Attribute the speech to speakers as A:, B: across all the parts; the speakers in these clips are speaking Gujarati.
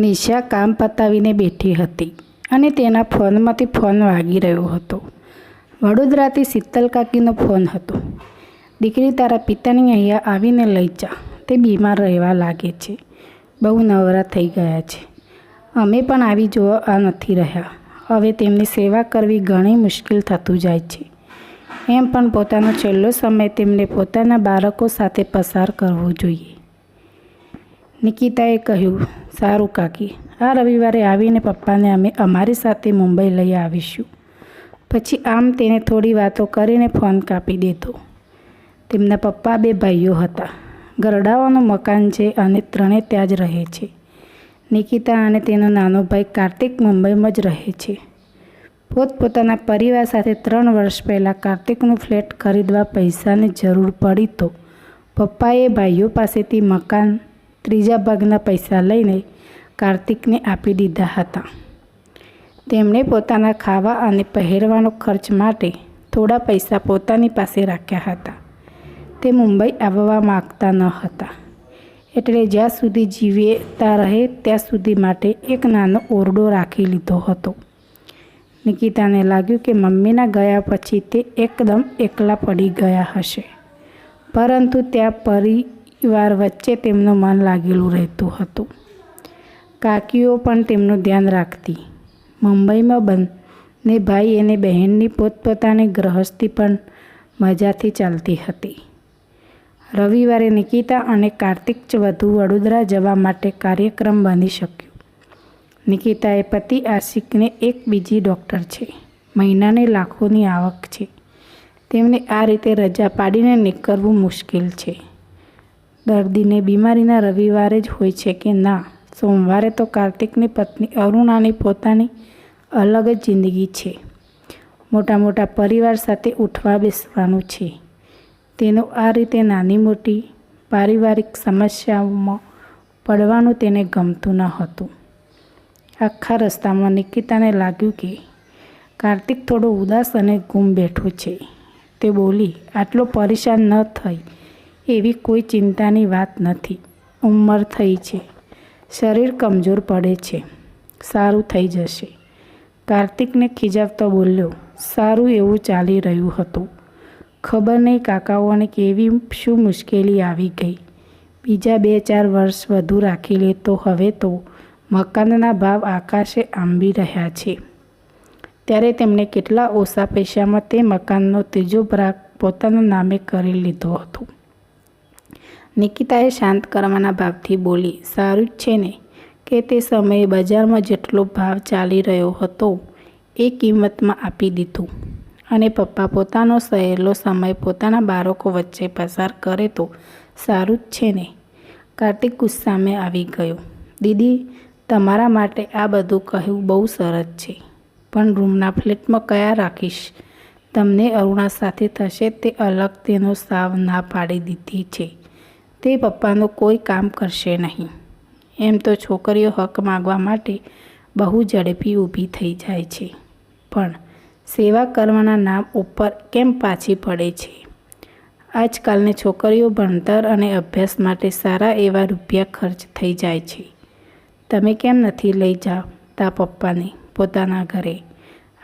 A: નિશા કામ પતાવીને બેઠી હતી અને તેના ફોનમાંથી ફોન વાગી રહ્યો હતો. વડોદરાથી શીતલ કાકીનો ફોન હતો. દીકરી, તારા પિતાની અહીંયા આવીને લઈ જા. તે બીમાર રહેવા લાગે છે. બહુ નવરા થઈ ગયા છે. અમે પણ આવી જોવા નથી રહ્યા. હવે તેમની સેવા કરવી ઘણી મુશ્કેલ થતું જાય છે. એમ પણ પોતાનો છેલ્લો સમય તેમને પોતાના બાળકો સાથે પસાર કરવો જોઈએ. નિકિતાએ કહ્યું, સારું કાકી, આ રવિવારે આવીને પપ્પાને અમે અમારી સાથે મુંબઈ લઈ આવીશું. પછી આમ તેને થોડી વાતો કરીને ફોન કાપી દીધો. તેમના પપ્પા બે ભાઈઓ હતા. ગરડાઓનું મકાન છે અને ત્રણે ત્યાં જ રહે છે. નિકિતા અને તેનો નાનો ભાઈ કાર્તિક મુંબઈમાં જ રહે છે. પોતપોતાના પરિવાર સાથે ત્રણ વર્ષ પહેલાં કાર્તિકનું ફ્લેટ ખરીદવા પૈસાની જરૂર પડી તો પપ્પાએ ભાઈઓ પાસેથી મકાન ત્રીજા ભાગના પૈસા લઈને કાર્તિકને આપી દીધા હતા. તેમણે પોતાના ખાવા અને પહેરવાનો ખર્ચ માટે થોડા પૈસા પોતાની પાસે રાખ્યા હતા. તે મુંબઈ આવવા માગતા ન હતા. એટલે જ્યાં સુધી જીવતા રહે ત્યાં સુધી માટે એક નાનો ઓરડો રાખી લીધો હતો. નિકિતાને લાગ્યું કે મમ્મીના ગયા પછી તે એકદમ એકલા પડી ગયા હશે. પરંતુ ત્યાં પરિવાર વચ્ચે તેમનું મન લાગેલું રહેતું હતું. કાકીઓ પણ તેમનું ધ્યાન રાખતી. મુંબઈમાં બંને ભાઈ અને બહેનની પોતપોતાની ગ્રહસ્થી પણ મજાથી ચાલતી હતી. રવિવારે નિકિતા અને કાર્તિક વધુ વડોદરા જવા માટે કાર્યક્રમ બની શક્યો. નિકિતાએ પતિ આશિકને એક બીજી ડૉક્ટર છે. મહિનાને લાખોની આવક છે. તેમને આ રીતે રજા પાડીને નીકળવું મુશ્કેલ છે. દર્દીને બીમારીના રવિવારે જ હોય છે કે ના? સોમવારે તો કાર્તિકની પત્ની અરુણાની પોતાની અલગ જ જિંદગી છે. મોટા મોટા પરિવાર સાથે ઉઠવા બેસવાનું છે. તેનું આ રીતે નાની મોટી પારિવારિક સમસ્યાઓમાં પડવાનું તેને ગમતું ન હતું. આખા રસ્તામાં નિકિતાને લાગ્યું કે કાર્તિક થોડો ઉદાસ અને ગુમ બેઠો છે. તે બોલી, આટલો પરેશાન ન થઈ. એવી કોઈ ચિંતાની વાત નથી. ઉંમર થઈ છે. શરીર કમજોર પડે છે. સારું થઈ જશે. કાર્તિકને ખીજાવતો બોલ્યો, સારું એવું ચાલી રહ્યું હતું. ખબર નહીં કાકાઓને કેવી શું મુશ્કેલી આવી ગઈ. બીજા બે ચાર વર્ષ વધુ રાખી લે તો હવે તો મકાનના ભાવ આકાશે આંબી રહ્યા છે. ત્યારે તેમણે કેટલા ઓછા પૈસામાં તે મકાનનો ત્રીજો ભાગ પોતાના નામે કરી લીધો હતો. નિકિતાએ શાંત કરવાના ભાવથી બોલી, સારું જ છે ને, કે તે સમયે બજારમાં જેટલો ભાવ ચાલી રહ્યો હતો એ કિંમતમાં આપી દીધું. અને પપ્પા પોતાનો સહેલો સમય પોતાના બાળકો વચ્ચે પસાર કરે તો સારું જ છે ને. કાર્તિક ગુસ્સામે આવી ગયો. દીદી, તમારા માટે આ બધું કહેવું બહુ સરસ છે, પણ રૂમના ફ્લેટમાં કયા રાખીશ? તમને અરુણા સાથે થશે તે અલગ તેનો સાવ ના પાડી દીધી છે. તે પપ્પાનું કોઈ કામ કરશે નહીં. એમ તો છોકરીઓ હક માગવા માટે બહુ ઝડપી ઊભી થઈ જાય છે. પણ સેવા કરવાના નામ ઉપર કેમ પાછી પડે છે? આજકાલની છોકરીઓ ભણતર અને અભ્યાસ માટે સારા એવા રૂપિયા ખર્ચ થઈ જાય છે. તમે કેમ નથી લઈ જાતા પપ્પાને પોતાના ઘરે?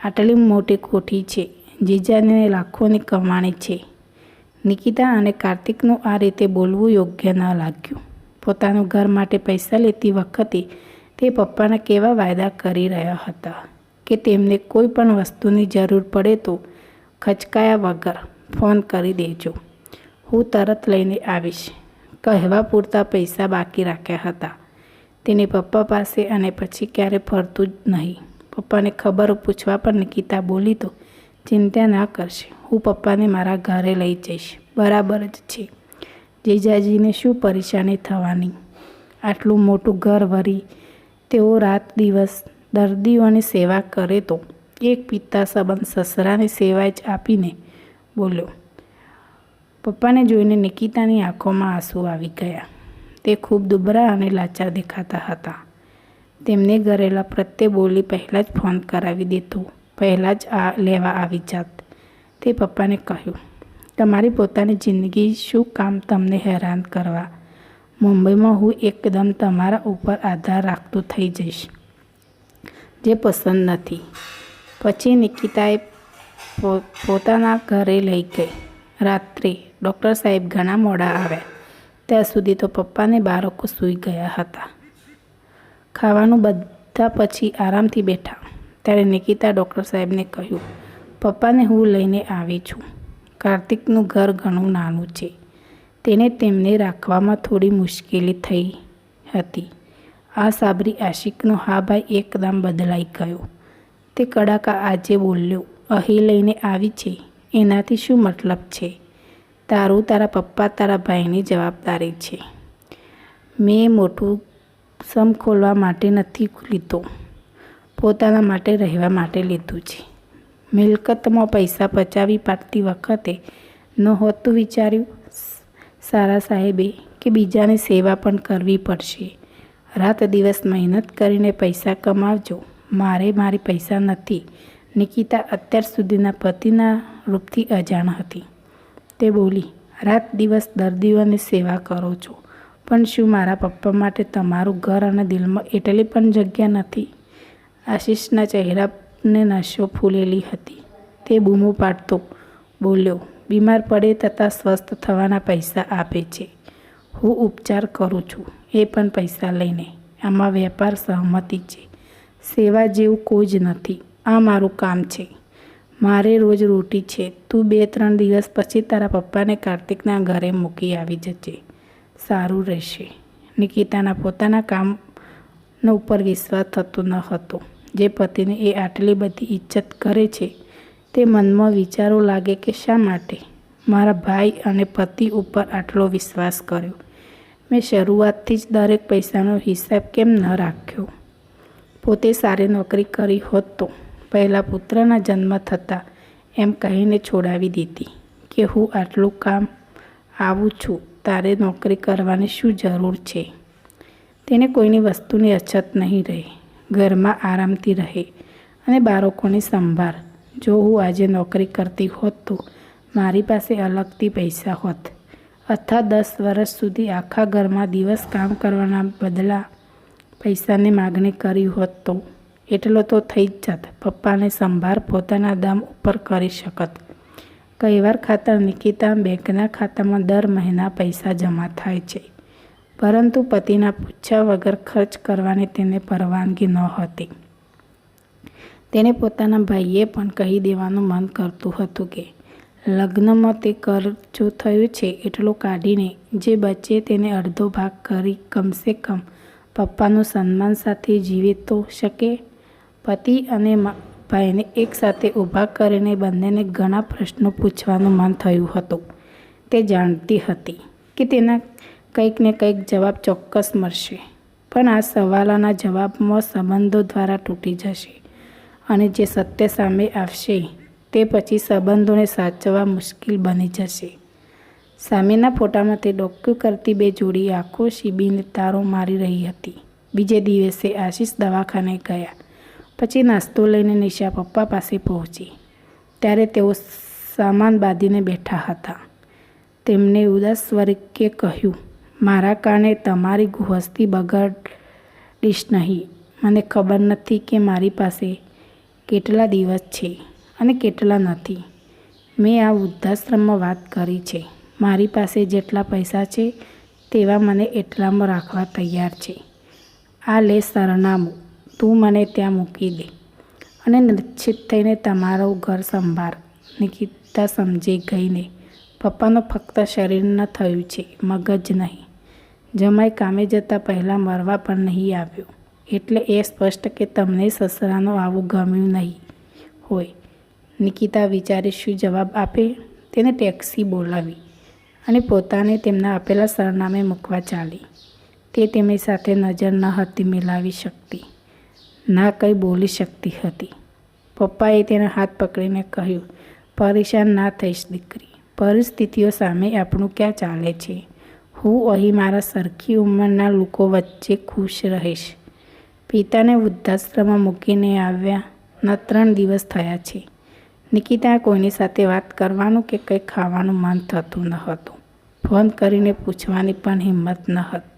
A: આટલી મોટી કોઠી છે, જીજાને લાખોની કમાણી છે. નિકિતા અને કાર્તિકનું આ રીતે બોલવું યોગ્ય ન લાગ્યું. પોતાનું ઘર માટે પૈસા લેતી વખતે તે પપ્પાના કેવા વાયદા કરી રહ્યા હતા કે તેમને કોઈ પણ વસ્તુની જરૂર પડે તો ખચકાયા વગર ફોન કરી દેજો. હું તરત લઈને આવીશ. કહેવા પૂરતા પૈસા બાકી રાખ્યા હતા. તેને પપ્પા પાસે અને પછી ક્યારે ફરતું જ નહીં. પપ્પાને ખબર પૂછવા પર નિકિતા બોલી તો ચિંતા ના કરશે. હું પપ્પાને મારા ઘરે લઈ જઈશ. બરાબર જ છે. જીજાજીને શું પરેશાની થવાની? આટલું મોટું ઘર વરી તેઓ રાત દિવસ દર્દીઓની સેવા કરે તો? એક પિતા સંબંધ સસરાની સેવા જ આપીને બોલ્યો. પપ્પાને જોઈને નિકિતાની આંખોમાં આંસુ આવી ગયા. તે ખૂબ દુબરા અને લાચાર દેખાતા હતા. તેમને ઘરેલા પ્રત્યે બોલી પહેલાં જ ફોન કરાવી દેતો પહેલાં જ આ લેવા આવી જાત. તે પપ્પાને કહ્યું, તમારી પોતાની જિંદગી શું કામ તમને હેરાન કરવા? મુંબઈમાં હું એકદમ તમારા ઉપર આધાર રાખતો થઈ જઈશ, જે પસંદ નથી. પછી નિકિતાએ પોતાના ઘરે લઈ ગઈ. રાત્રે ડૉક્ટર સાહેબ ઘણા મોડા આવ્યા. ત્યાં સુધી તો પપ્પાને બાળકો સૂઈ ગયા હતા. ખાવાનું બધા પછી આરામથી બેઠા. ત્યારે નિકિતા ડૉક્ટર સાહેબને કહ્યું, પપ્પાને હું લઈને આવી છું. કાર્તિકનું ઘર ઘણું નાનું છે. તેને તેમને રાખવામાં થોડી મુશ્કેલી થઈ હતી. આ સાબરી આશિકનો હા ભાઈ એકદમ બદલાઈ ગયો. તે કડાકા આજે બોલ્યો, અહીં લઈને આવી છે? એનાથી શું મતલબ છે? તારું તારા પપ્પા તારા ભાઈની જવાબદારી છે. મેં મોટું સમ ખોલવા માટે નથી લીધો પોતાના માટે રહેવા માટે લીધું છે. મિલકતમાં પૈસા પચાવી પાડતી વખતે નહોતું વિચાર્યું સારા સાહેબે કે બીજાની સેવા પણ કરવી પડશે. રાત દિવસ મહેનત કરીને પૈસા કમાવજો. મારે મારી પૈસા નથી. નિકિતા અત્યાર સુધીના પતિના રૂપથી અજાણ હતી. તે બોલી, રાત દિવસ દર્દીઓની સેવા કરો છો. પણ શું મારા પપ્પા માટે તમારું ઘર અને દિલમાં એટલી પણ જગ્યા નથી? આશીષના ચહેરાને નશો ફૂલેલી હતી. તે બૂમો પાડતો બોલ્યો, બીમાર પડે તથા સ્વસ્થ થવાના પૈસા આપે છે. હું ઉપચાર કરું છું, એ પણ પૈસા લઈને. આમાં વેપાર સહમતિ છે. સેવા જેવું કોઈ જ નથી. આ મારું કામ છે. મારે રોજ રોટી છે. તું બે ત્રણ દિવસ પછી તારા પપ્પાને કાર્તિકના ઘરે મૂકી આવી જજે. સારું રહેશે. નિકિતાના પોતાના કામનો ઉપર વિશ્વાસ થતો ન હતો. જે પતિને એ આટલી બધી ઇજ્જત કરે છે, તે મનમાં વિચારો લાગે કે શા માટે? મારા ભાઈ અને પતિ ઉપર આટલો વિશ્વાસ કર્યો. મેં શરૂઆતથી જ દરેક પૈસાનો હિસાબ કેમ ન રાખ્યો? પોતે સારી નોકરી કરી હોત તો પહેલાં પુત્રના જન્મ થતાં એમ કહીને છોડાવી દીધી કે હું આટલું કામ આવું છું, તારે નોકરી કરવાની શું જરૂર છે? તેને કોઈની વસ્તુની અછત નહીં રહે. ઘરમાં આરામથી રહે અને બાળકોની સંભાળ. જો હું આજે નોકરી કરતી હોત તો મારી પાસે અલગથી પૈસા હોત. અથવા દસ વર્ષ સુધી આખા ઘરમાં દિવસ કામ કરવાના બદલા પૈસાની માગણી કરી હોત તો એટલો તો થઈ જ જાત. પપ્પાને સંભાળ પોતાના દામ ઉપર કરી શકત. કઈ વાર ખાતર નિકિતા બેંકના ખાતામાં દર મહિના પૈસા જમા થાય છે. પરંતુ પતિના પૂછ્યા વગર ખર્ચ કરવાની તેને પરવાનગી નહોતી તેને પોતાના ભાઈએ પણ કહી દેવાનું મન કરતું હતું કે, લગ્નમાં તે ખર્ચો થયું છે એટલો કાઢીને જે બચે તેને અડધો ભાગ કરી કમસે કમ પપ્પાનું સન્માન સાથે જીવે તો શકે. પતિ અને ભાઈને એકસાથે ઊભા કરીને બંનેને ઘણા પ્રશ્નો પૂછવાનું મન થયું હતું. તે જાણતી હતી કે તેના કંઈક ને કંઈક જવાબ ચોક્કસ મળશે. પણ આ સવાલોના જવાબમાં સંબંધો દ્વારા તૂટી જશે અને જે સત્ય સામે આવશે, તે પછી સંબંધોને સાચવવા મુશ્કેલ બની જશે. સામેના ફોટામાં તે ડોક્યુ કરતી બે જોડી આંખો શિબીને તારો મારી રહી હતી. બીજે દિવસે આશીષ દવાખાને ગયા. પછી નાસ્તો લઈને નિશા પપ્પા પાસે પહોંચી. ત્યારે તેઓ સામાન બાંધીને બેઠા હતા. તેમને ઉદાસ સ્વરૂપે કહ્યું મારા કારણે તમારી વસ્તી બગાડીશ નહીં. મને ખબર નથી કે મારી પાસે કેટલા દિવસ છે અને કેટલા નથી. મેં આ વૃદ્ધાશ્રમમાં વાત કરી છે. મારી પાસે જેટલા પૈસા છે તેવા મને એટલામાં રાખવા તૈયાર છે. આ લે સરનામું તું મને ત્યાં મૂકી દે અને નિશ્ચિત થઈને તમારું ઘર સંભાળ. નિકિતા સમજી ગઈને. પપ્પાનો ફક્ત શરીર ન થયું છે, મગજ નહીં. જમાઈ કામે જતાં પહેલાં મરવા પણ નહીં આવ્યો. એટલે એ સ્પષ્ટ કે તમને સસરાનું આવું ગમ્યું નહીં હોય. નિકિતા વિચારી શું જવાબ આપે? તેને ટેક્સી બોલાવી અને પોતાને તેમના આપેલા સરનામે મૂકવા ચાલી. તે તેમની સાથે નજર ન હતી મિલાવી શકતી. ના કંઈ બોલી શકતી હતી. પપ્પાએ તેને હાથ પકડીને કહ્યું, પરેશાન ના થઈશ દીકરી. પરિસ્થિતિઓ સામે આપણું ક્યાં ચાલે છે? હું અહીં મારા સરખી ઉંમરના લોકો વચ્ચે ખુશ રહીશ. પિતાને વૃદ્ધાશ્રમમાં મૂકીને આવ્યા ન ત્રણ દિવસ થયા છે. નિકિતા કોઈની સાથે વાત કરવાનું કે કંઈ ખાવાનું મન થતું ન હતું. ફોન કરીને પૂછવાની પણ હિંમત ન હતી.